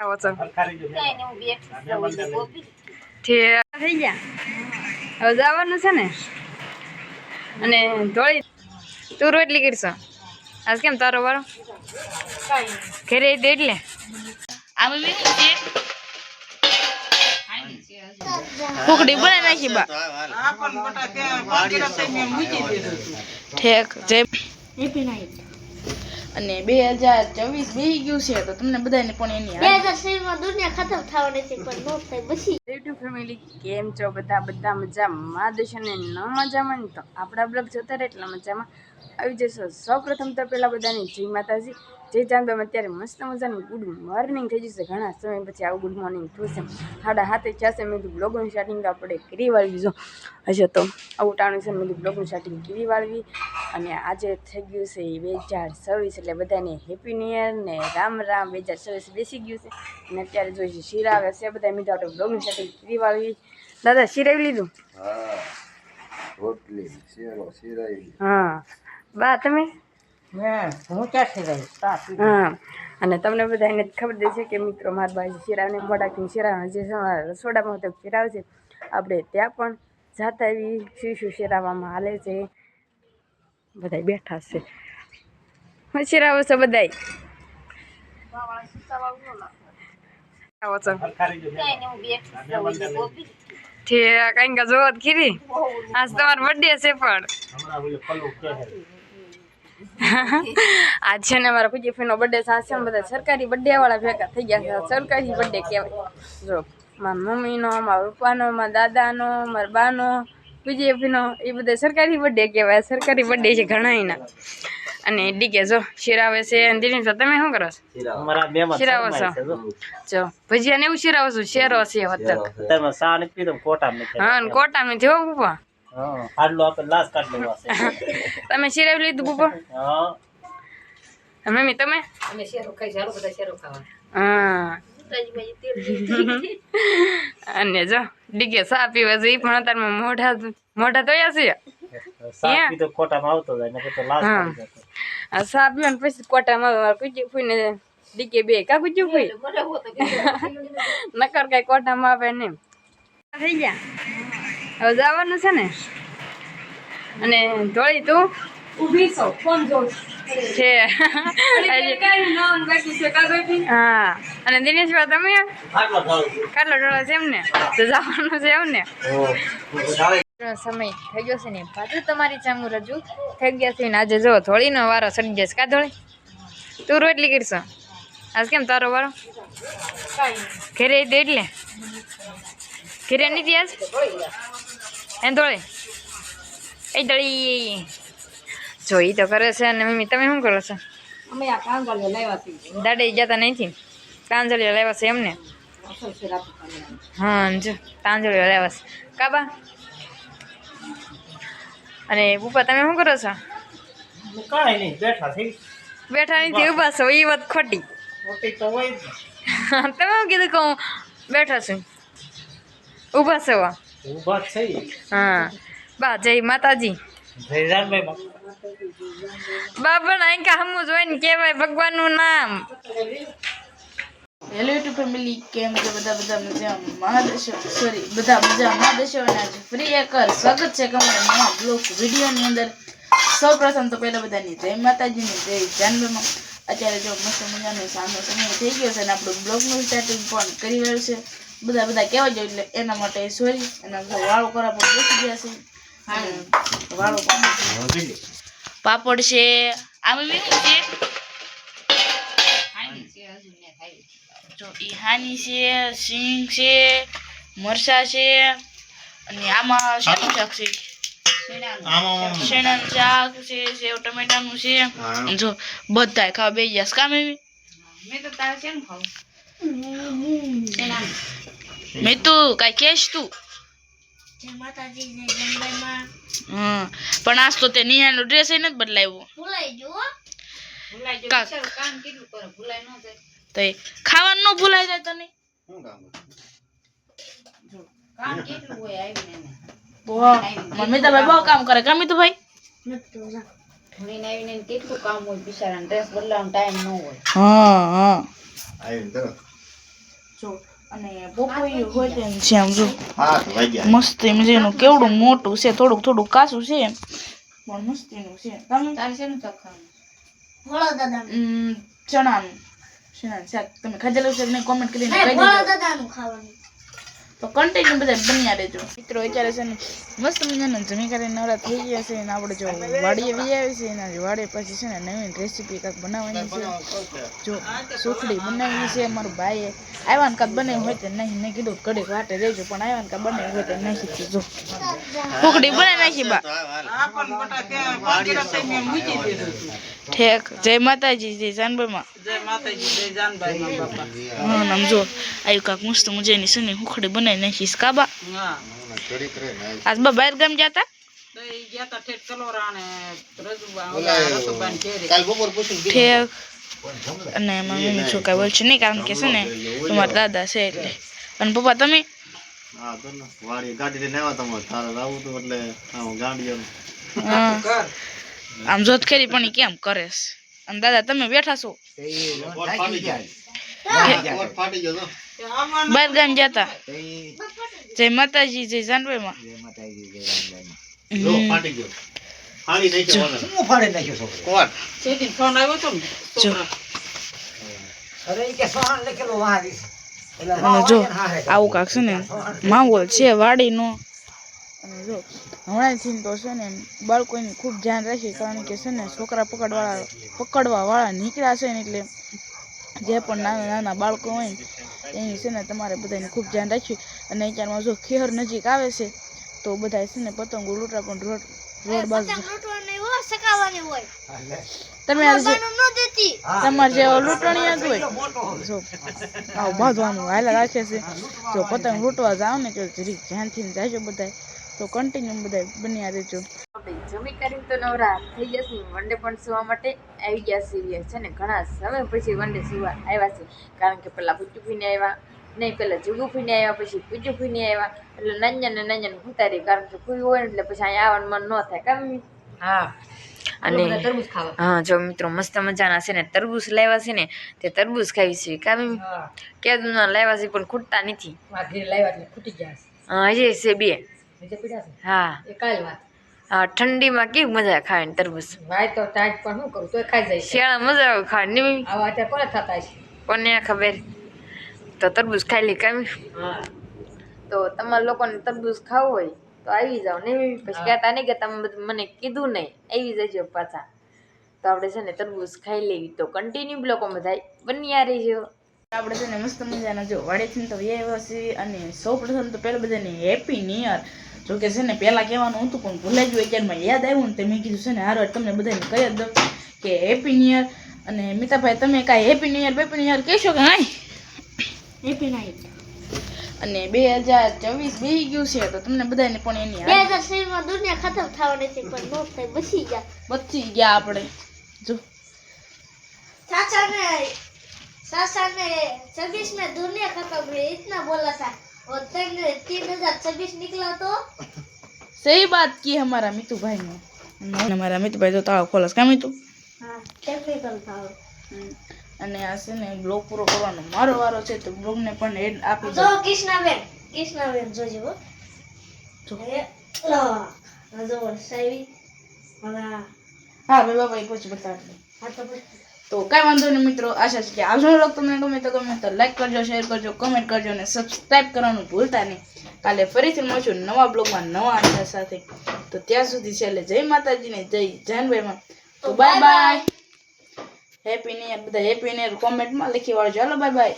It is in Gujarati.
આવો. ઠીક થઈ ગયા હવે જવાનું છે ને. અને ધોળી. તું રોટલી કરશો? આજ કેમ તારો વાળો ઘરે દે એટલે. કુકડી બનાવી નાખી બા. ઠેક, જય. અને બે હજાર ચોવીસ બે ગયું છે તો તમને બધાને પણ એની બે હજાર શરીરમાં દુનિયા ખતમ થવાની છે પણ નો થાય પછી. યુટ્યુબ ફેમિલી કેમ છો બધા? બધા મજામાં? દેશો ને ન મજામાં તો આપણા બ્લોગ જોતા રહે એટલા મજામાં. આવી જશો. સૌ પ્રથમ તો પહેલાં બધાની જય માતાજી. જય ચાંદોમાં અત્યારે મસ્ત મજાનું ગુડ મોર્નિંગ થઈ જશે. ઘણા સમય પછી આવું ગુડ મોર્નિંગ થશે. સાડા હાથે થશે મેં કીધું બ્લોગનું સ્ટાર્ટિંગ આપણે કરી વાળવી જો. હશે તો આવું ટાણું છે મેં કીધું બ્લોગનું સ્ટાર્ટિંગ કરી વાળવી. અને આજે થઈ ગયું છે બે હજાર છવ્વીસ એટલે બધાને હેપી ન્યુ યર ને રામ રામ બે હજાર છવ્વીસ બેસી ગયું છે. અને અત્યારે જોઈશું શીરા આવે છે બધા મીઠા આપણે બ્લોગનું સ્ટાર્ટિંગ કરી વાળવી. દાદા શીરાવી લીધું? હા રોટલી શેરો શિરાઈ હા. બા તમે? અને તમને બધાને ખબર દેશે કે મિત્રો, મારા ભાઈ શિરાવને મોડાકીને શિરાવ જે રસોડામાં તો શિરાવ છે. આપણે ત્યાં પણ જાતા એવી શું શું શિરાવવામાં હાલે છે. બધા બેઠા છે. હું, શિરાવો છો કઈ ગોપી. ઠીક કંઈક જોવો ખીરી. આજ તમારો બર્થડે છે પણ. આજ છે ને મારા પૂજી નો બર્થડે છે ને બધા સરકારી બર્થડે વાળા ભેગા થઈ ગયા છે. સરકારી બર્થડે કહેવાય. જો મારા મમ્મીનો મારા પપ્પાનો મારા દાદાનો મારા બાનો પૂજીનો એ બધા સરકારી બર્થડે કહેવાય. સરકારી બર્થડે છે ઘણા એના અને ડીકે જો શિરાવે છે. અને દિનેશ તમે શું કરો છો? શિરાવો. છો? જો. જો ભજીયા ને એવું શિરાવો છો? શેરો છે વતક તમે સા નથી પીધો કોટા નથી. હા કોટા મેં થયો પપ્પા? હા આટલું આપણે લાશ કાઢ લેવા છે તમે શિરાવી લીધું પપ્પા હા. મમ્મી તમે? અમે શેરો ખાઈ ચાલો બધા શેરો ખાવા હા. અને જો ડીકે સા પીવે છે એ પણ અત્યારમાં મોઢા મોઢા ધોયા છે. સા પીવે ને પછી કોટામાં મારે કુજી ફૂઈને ડીકે બે કા કુજી ફૂઈ નકર કઈ કોટામાં આવે ને થઈ ગયા. હવે જવાનું છે ને? અને ધોળી તું? ઊભી છો ફોન જોઉં છે. હા. અને દિનેશભાઈ તમે? કેટલો ડોળો છે. એમને તો જવાનું છે એમને. સમય થઈ ગયો છે ને. પાછું તમારી સામું રજૂ થઈ ગયા છે ને. આજે જો ધોળીનો વારો સડી જશે કા ધોળી? તું રોટલી કરશો? આજ કેમ તારો વારો? ઘેરે દે એટલે. ઘેરે નથી આજ? એમ ધોળી? એ ધોળી જોઈ તો કરે છે અને મમ્મી તમે શું કરો છો? અમે આ કાંગળીઓ લાવ્યા છીએ દાડે જતા નથી તાંજળીઓ લેવા છે એમને. હા જો તાંજળીઓ લેવા છે. કાબા? અને પપ્પા તમે શું કરો છો? કાંઈ નહીં બેઠા થઈ બેઠા નથી ઊભા છો એ વાત ખોટી. ખોટી તો હોય તમે શું કીધું કહું બેઠા છું? ઊભા છો? ઊભા થઈ હા. બા જય માતાજી. જયરામભાઈ માં બા પણ અહીં હમું જોઈને કહેવાય ભગવાનનું નામ. હેલો યુટ્યુબ ફેમિલી કેમ છે? બધા બધા મજા મહાદેશો સોરી બધા મજા મહાદેશો અને આજે ફ્રી એકર સ્વાગત છે તમારા નવા બ્લોગ વિડીયોની અંદર. સૌ પ્રથમ તો પહેલાં બધાની જય માતાજીની જય જાનવીમાં અત્યારે જો મસ્ત મજાનો સામનો સમય થઈ ગયો છે અને આપણું બ્લોગનું સ્ટાર્ટિંગ પણ કરી રહ્યું છે. બધા બધા કહેવા જોઈએ એટલે એના માટે સોરી એના બધા વાળો કરવા પણ બેસી ગયા છે. પાપડ છે. આમાં બી છે. જો ઈ હાની છે સિંગ છે મરસા છે અને આમાં શેનું શાક છે? શેણાનું. શાક છે સેવ ટમેટાનું છે. જો બધાય ખાવા બે ગયા કામ એવી મેં તો તારે શેનું ખાવું? મેં તું કાંઈ કેશ તું. પણ આજ તો તે નિહાનો ડ્રેસ નથી બદલાવ્યો. ભૂલાઈ ગયો કાક. તો એ ખાવાનું ન ભૂલાઈ જાય તને? શું કામ મમ્મી તો ભાઈ બહુ કામ કરે. ગમી તો ભાઈ ધોઈને આવીને કેટલું કામ હોય? બિચારાને ડ્રેસ બદલાવાનો ટાઈમ ન હોય. હા હા. આવીને તરત જો અને હોય તેમ છે આમ જો મસ્તી મજાનું કેવડું મોટું છે થોડુંક થોડુંક કાચું છે. પણ મસ્તીનું છે. તમે? તારે શેનું ચણાનું. ચણાનું શાક તમે ખાધેલું છે કે નહીં? કોમેન્ટ કરીને કહી દેજો. દાદાનું ખાવાનું. તો કન્ટેન્ટ બધા બન્યા રહેજો. મિત્રો અત્યારે છે ને મસ્ત મજાના જમી કરીને નવરા થઈ ગયા છે અને આપણે જો વાડીએ વી આવી છે એના વાડીએ પછી છે ને નવીન રેસીપી કાંઈક બનાવવાની છે. જો સુખડી બનાવી છે મારું ભાઈએ. આવ્યા ને કાંક બનાવી હોય તો નહીં. મેં કીધું ઘડીક વાટે રહેજો પણ આવ્યા ને કાંક બનાવ્યું હોય તો નાખી જો. સુખડી બનાવી નાખી બા. ઠેક. જય માતાજી જય જાનભાઈમાં હા નામ જો આવ્યું કાંક મસ્ત મજાની છે ને સુખડી બનાવી નાખીશ કાબા ઘડીક રહે ને આજ બા બહાર ગામ જતા કાલ બપોર પૂછીને ઠેક અને મારી મમ્મી શું કાંઈ બોલશે નહીં કારણ કે છે ને તમારા દાદા છે એટલે અને પપ્પા તમે હા તો ને વાડી ગાડી લઈને આવ્યા તમારે તારે આવું હતું એટલે આમ ગાડીઓ હા. આમ જોત ખરી પણ ઈ કેમ કરે છે અને દાદા તમે બેઠા છો ફાટી જાય કોટ ફાટી ગયો તો બહાર ગામ જય માતાજી જય જાનભાઈમાં જો ફાટી ગયો. ફાડી નાખ્યો. હું ફાડી નાખ્યો છોકરો? કોટ જો. અરે કે સોહાણ લખેલો વાહ અને જો આવું કાંક છે ને માહોલ છે વાડીનો. અને જો હમણાંથી તો છે ને બાળકોની ખૂબ ધ્યાન રાખી કારણ કે છે ને છોકરા પકડવાળા પકડવા વાળા નીકળ્યા છે ને એટલે જે પણ નાના નાના બાળકો હોય ને એની છે ને તમારે બધાને ખૂબ ધ્યાન રાખ્યું. અને અત્યારમાં જો ખેહર નજીક આવે છે તો બધા છે ને પતંગો લૂંટા પણ રોડ રોડ બાજુ લૂંટવાની હોય સકાવાની હોય. તમે તમારે જે લૂંટણી જ હોય જો આવું બાંધવાનું હાલા રાખે છે. જો પતંગ લૂંટવા જાવ ને તો જરીક ધ્યાનથી જાજો બધાય. તો કન્ટિન્યુ બધા બન્યા રહેજો. જમી કરીને તો નવરા થઈ જશે ને વનડે પણ સુવા માટે આવી ગયા સિરિયસ છે ને ઘણા સમય પછી વનડે સુવા આવ્યા છે કારણ કે પેલા પૂજુ ફીને આવ્યા નહીં પેલા જુગુ ફીને આવ્યા પછી પૂજુ ફીને આવ્યા. એટલે નંજન ને નંજન ઉતારી કારણ કે કોઈ હોય એટલે પછી અહીંયા આવવાનું મન ન થાય. કામ હા. અને હા જો મિત્રો મસ્ત મજાના છે ને તરબૂચ લાવ્યા છે ને તે તરબૂચ ખાવી છે. કામ કેદુના લાવ્યા છે પણ ખૂટતા નથી. લાવ્યા ખૂટી ગયા હા હજી છે બે. હા. ઠંડીમાં કેવી મજા ખાવાની તરબૂચ? શિયાળા મજા આવે ખાવાની કોને ખબર? તો તરબૂચ ખાઈ લી કામ તો તમારા લોકોને તરબૂચ ખાવું હોય તો આવી જાઓ ને પછી કહેતા નહીં કે તમે મને કીધું નહીં. આવી જજો પાછા. તો આપણે છે ને તરબૂચ ખાઈ લેવી. તો કન્ટિન્યુ બ્લોકોમાં થાય. બન્યા રહીજો. આપણે છે ને મસ્ત મજાના જો વાડેથી તો વ્યવહાર અને સૌ પ્રથમ તો પહેલાં બધાને હેપી ન્યુ યર જોકે છે ને પહેલાં કહેવાનું હતું પણ ભૂલાઈ ગયું અત્યારમાં. યાદ આવ્યું ને તે મેં કીધું છે ને હારો તમને બધાને કહી દો કે હેપી ન્યુ યર અને મિતાભાઈ તમે કાંઈ happy new year happy new year કહેશો કે હા હેપી ન્યુ અને બે હજાર ચોવીસ બી ગયું છે તો તમને બધાને પણ એની બે હજાર ચોવીસમાં દુનિયા ખતમ થવાની છે પણ નો થાય બચી ગયા. બચી ગયા આપણે. જો. સાસા ને સાસા ને છવ્વીસ મેં દુનિયા ખતમ હે ઇતના બોલા હતા और तब तीन हजार छब्बीस निकला तो સહી બાત કી હમારા મિતુભાઈ ને અમારા મિતુભાઈ તો તાળો ખોલસ કા મિતુ हाँ टेक्निकल था वो। હમ. અને આ છે ને બ્લોગ પૂરો કરવાનો મારો વારો છે તો બ્લોગને પણ એડ આપી દો જો કૃષ્ણાબેન કૃષ્ણાબેન જોજો હો. જો. એ, લો, આ જો વરસાવી હવે આ- હા ભાઈ બાબા એક પછી બતાવી આ તો પછી તો કાંઈ વાંધો નહીં મિત્રો આશા છે કે આજનો વ્લોગ તમને ગમે તો ગમે તો લાઈક કરજો શેર કરજો કમેન્ટ કરજો અને સબસ્ક્રાઈબ કરવાનું ભૂલતા નહીં. કાલે ફરીથી મળશું નવા બ્લોગમાં નવા આશા સાથે. તો ત્યાં સુધી છેલ્લે જય માતાજીને જય જાનભાઈમાં તો bye bye happy new year બધા હેપી નિયર યર કોમેન્ટમાં લખી વાળજો. હાલો બાય બાય